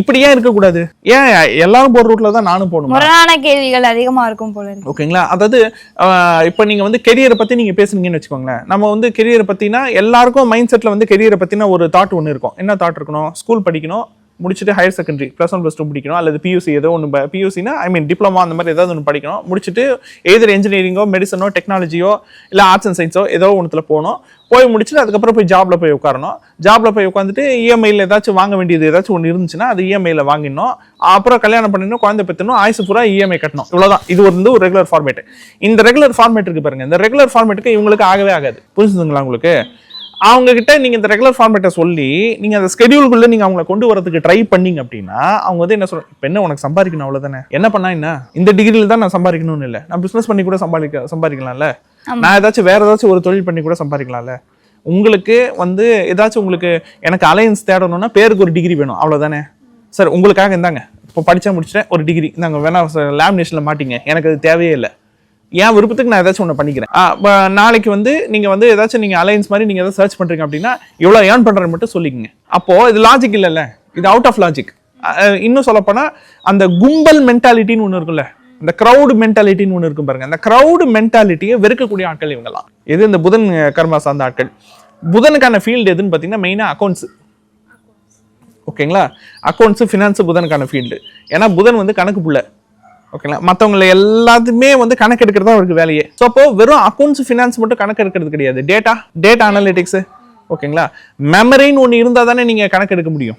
இப்படி ஏன் இருக்கக்கூடாது? ஏன் எல்லாரும் போற ரூட்ல தான் நானும் போகணும்? முரணான கேள்விகள் அதிகமா இருக்கும் போல ஓகேங்களா அதாவது இப்போ நீங்க வந்து கெரியரை பத்தி நீங்க பேசுனீங்கன்னு வச்சுக்கோங்களேன். நம்ம வந்து கெரியரை பத்தினா எல்லாருக்கும் மைண்ட் செட்ல வந்து கெரியரை பத்தின ஒரு தாட் ஒன்று இருக்கும். என்ன தாட் இருக்கணும்? ஸ்கூல் படிக்கணும். முடிச்சுட்டு higher secondary plus one plus two படிக்கணும் அல்லது பியூசி ஏதோ ஒன்று பியூசினா ஐ மீன் டிப்ளமா அந்த மாதிரி ஏதாவது ஒன்று படிக்கணும். முடிச்சுட்டு எதிர் இன்ஜினியரிங்கோ மெடிசனோ டெக்னாலஜியோ இல்லை ஆர்ட்ஸ் அண்ட் சயின்ஸோ ஏதோ ஒன்றுல போகணும். போய் முடிச்சுட்டு அதுக்கப்புறம் போய் ஜாப்ல போய் உட்காரணும். ஜாப்ல போய் உட்காந்துட்டு இஎம்ஐயில் ஏதாச்சும் வாங்க வேண்டியது ஏதாச்சும் ஒன்று இருந்துச்சுன்னா அது இஎம்ஐயில் வாங்கிடணும். அப்புறம் கல்யாணம் பண்ணணும் குழந்தை பெற்றணும் ஆயுசு பூரா இஎம்ஐ கட்டணும். இவ்வளோதான் இது வந்து ஒரு ரெகுலர் ஃபார்மேட் இந்த ரெகுலர் ஃபார்மேட் இருக்கு பாருங்க. இந்த ரெகுலர் ஃபார்மேட்டுக்கு இவங்களுக்கு ஆகவே ஆகாது. புரிஞ்சுதுங்களா உங்களுக்கு? அவங்க கிட்ட நீங்க இந்த ரெகுலர் ஃபார்மேட்டை சொல்லி நீங்க அந்த ஸ்கெடியூல்குள்ள நீங்க அவங்கள கொண்டு வரதுக்கு ட்ரை பண்ணீங்க அப்படின்னா அவங்க வந்து என்ன சொல்றாங்க இப்போ என்ன உனக்கு சம்பாதிக்கணும் அவ்வளவுதானே? என்ன பண்ணா என்ன? இந்த டிகிரியில் தான் நான் சம்பாதிக்கணும்னு இல்லை. நான் பிசினஸ் பண்ணி கூட சம்பாதிக்க சம்பாதிக்கலாம்ல. நான் ஏதாச்சும் வேற ஏதாச்சும் ஒரு தொழில் பண்ணி கூட சம்பாதிக்கலாம்ல. உங்களுக்கு வந்து ஏதாச்சும் உங்களுக்கு எனக்கு அலையன்ஸ் தேடணும்னா பேருக்கு ஒரு டிகிரி வேணும். அவ்வளவுதானே? சார் உங்களுக்காக இந்தாங்க. இப்போ படிச்சா முடிச்சிட்டேன் ஒரு டிகிரி நாங்கள் வேணா லேமினேஷனில் மாட்டிங்க. எனக்கு அது தேவையே இல்லை. என் விருப்பத்துக்கு நான் ஏதாச்சும் ஒன்று பண்ணிக்கிறேன். நாளைக்கு வந்து நீங்கள் வந்து ஏதாச்சும் நீங்கள் அலையன்ஸ் மாதிரி நீங்கள் ஏதாவது சர்ச் பண்ணுறீங்க அப்படின்னா இவ்வளோ ஏர்ன் பண்ணுறது மட்டும் சொல்லிக்கங்க. அப்போது இது லாஜிக் இல்லைல்ல? இது அவுட் ஆஃப் லாஜிக் இன்னும் சொல்லப்போனால் அந்த கும்பல் மென்டாலிட்டின்னு ஒன்று இருக்குல்ல? இந்த க்ரௌடு மென்டாலிட்டின்னு ஒன்று இருக்கும் பாருங்க. அந்த க்ரௌடு மென்டாலிட்டியை வெறுக்கக்கூடிய ஆட்கள் இவங்கெல்லாம். எது இந்த புதன் கர்மா சார்ந்த ஆட்கள். புதனுக்கான ஃபீல்டு எதுன்னு பார்த்தீங்கன்னா மெயினாக அக்கௌண்ட்ஸ் ஓகேங்களா அக்கௌண்ட்ஸு ஃபினான்ஸு புதனுக்கான ஃபீல்டு ஏன்னா புதன் வந்து கணக்கு புள்ள. ஓகேங்களா? மற்றவங்களை எல்லாத்துமே வந்து கணக்கு எடுக்கிறது தான் அவருக்கு வேலையே. ஸோ அப்போ வெறும் அக்கௌண்ட்ஸ் ஃபினான்ஸ் மட்டும் கணக்கு எடுக்கிறது கிடையாது. டேட்டா டேட்டா அனாலிட்டிக்ஸு ஓகேங்களா? மெமரின்னு ஒன்று இருந்தால் தானே நீங்கள் கணக்கு எடுக்க முடியும்.